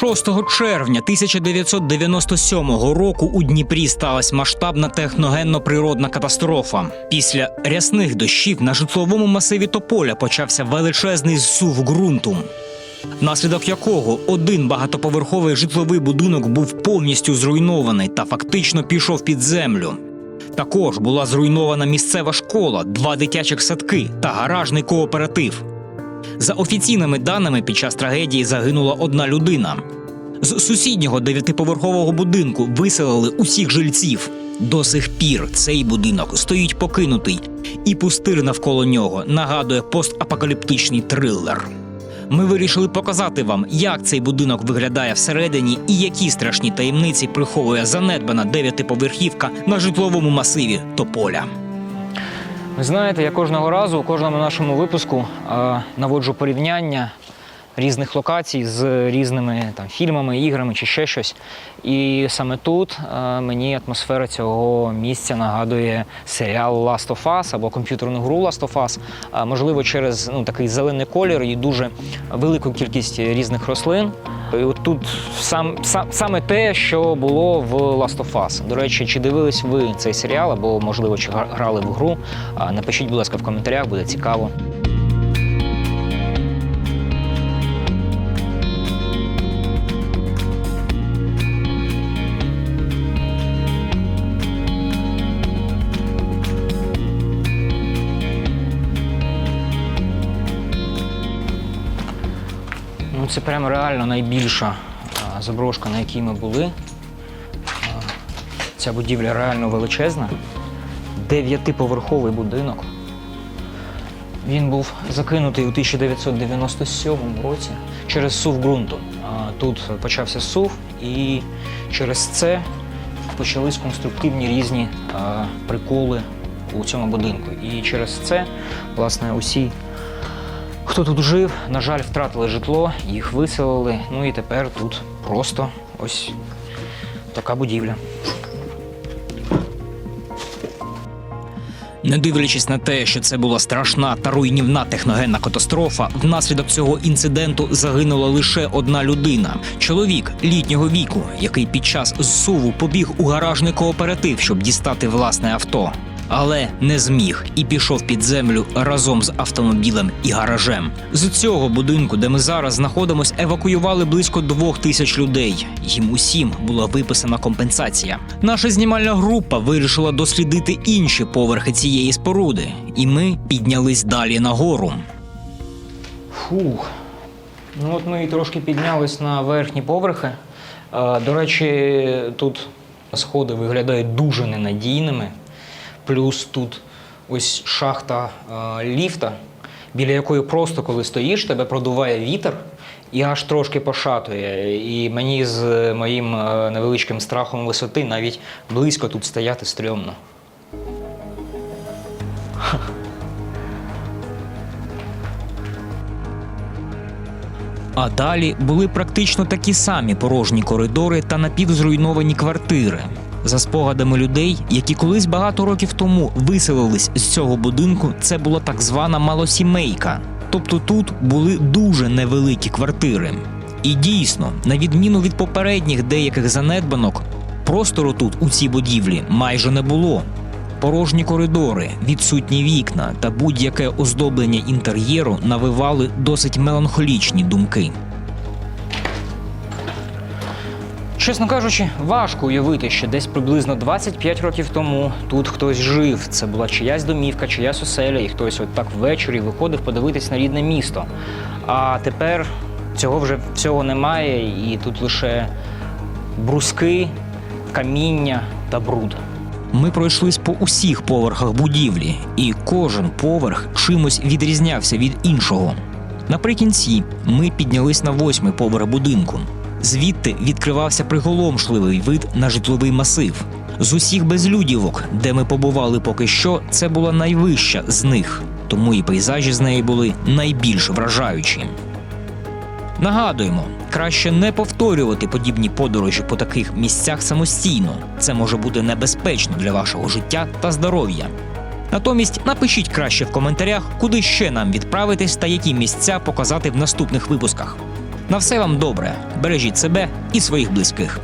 6 червня 1997 року у Дніпрі сталася масштабна техногенно-природна катастрофа. Після рясних дощів на житловому масиві Тополя почався величезний зсув ґрунту, внаслідок якого один багатоповерховий житловий будинок був повністю зруйнований та фактично пішов під землю. Також була зруйнована місцева школа, два дитячих садки та гаражний кооператив. За офіційними даними, під час трагедії загинула одна людина. З сусіднього дев'ятиповерхового будинку виселили усіх жильців. До сих пір цей будинок стоїть покинутий, і пустир навколо нього нагадує постапокаліптичний трилер. Ми вирішили показати вам, як цей будинок виглядає всередині і які страшні таємниці приховує занедбана дев'ятиповерхівка на житловому масиві Тополя. Ви знаєте, я кожного разу у кожному нашому випуску наводжу порівняння різних локацій з різними там фільмами, іграми чи ще щось. І саме тут е, мені атмосфера цього місця нагадує серіал Last of Us або комп'ютерну гру Last of Us. Можливо, через ну, такий зелений колір і дуже велику кількість різних рослин. І от тут сам, сам, саме те, що було в Last of Us. До речі, чи дивились ви цей серіал, або, можливо, чи грали в гру? Напишіть, будь ласка, в коментарях, буде цікаво. Ну, це прямо реально найбільша заброшка, на якій ми були. Ця будівля реально величезна. Дев'ятиповерховий будинок. Він був закинутий у 1997 році через сув ґрунту. Тут почався сув, і через це почались конструктивні різні приколи у цьому будинку. І через це, власне, усі Хто тут жив, на жаль, втратили житло, їх виселили. Ну і тепер тут просто ось така будівля. Не дивлячись на те, що це була страшна та руйнівна техногенна катастрофа, внаслідок цього інциденту загинула лише одна людина чоловік літнього віку, який під час зсуву побіг у гаражний кооператив, щоб дістати власне авто. Але не зміг і пішов під землю разом з автомобілем і гаражем. З цього будинку, де ми зараз знаходимось, евакуювали близько двох тисяч людей. Їм усім була виписана компенсація. Наша знімальна група вирішила дослідити інші поверхи цієї споруди, і ми піднялись далі нагору. Фух. Ну от ми і трошки піднялись на верхні поверхи. Е, До речі, тут сходи виглядають дуже ненадійними. Плюс тут ось шахта е, ліфта, біля якої просто коли стоїш, тебе продуває вітер і аж трошки пошатує. І мені з моїм е, невеличким страхом висоти навіть близько тут стояти стрьомно. А далі були практично такі самі порожні коридори та напівзруйновані квартири. За спогадами людей, які колись багато років тому виселились з цього будинку, це була так звана малосімейка. Тобто тут були дуже невеликі квартири. І дійсно, на відміну від попередніх деяких занедбанок, простору тут у цій будівлі майже не було. Порожні коридори, відсутні вікна та будь-яке оздоблення інтер'єру навивали досить меланхолічні думки. Чесно кажучи, важко уявити, що десь приблизно 25 років тому тут хтось жив. Це була чиясь домівка, чиясь оселя, і хтось от так ввечері виходив подивитись на рідне місто. А тепер цього вже всього немає, і тут лише бруски, каміння та бруд. Ми пройшлись по усіх поверхах будівлі, і кожен поверх чимось відрізнявся від іншого. Наприкінці ми піднялись на восьмий поверх будинку. Звідти відкривався приголомшливий вид на житловий масив. З усіх безлюдівок, де ми побували поки що, це була найвища з них, тому і пейзажі з неї були найбільш вражаючі. Нагадуємо, краще не повторювати подібні подорожі по таких місцях самостійно. Це може бути небезпечно для вашого життя та здоров'я. Натомість напишіть краще в коментарях, куди ще нам відправитись та які місця показати в наступних випусках. На все вам добре. Бережіть себе і своїх близьких.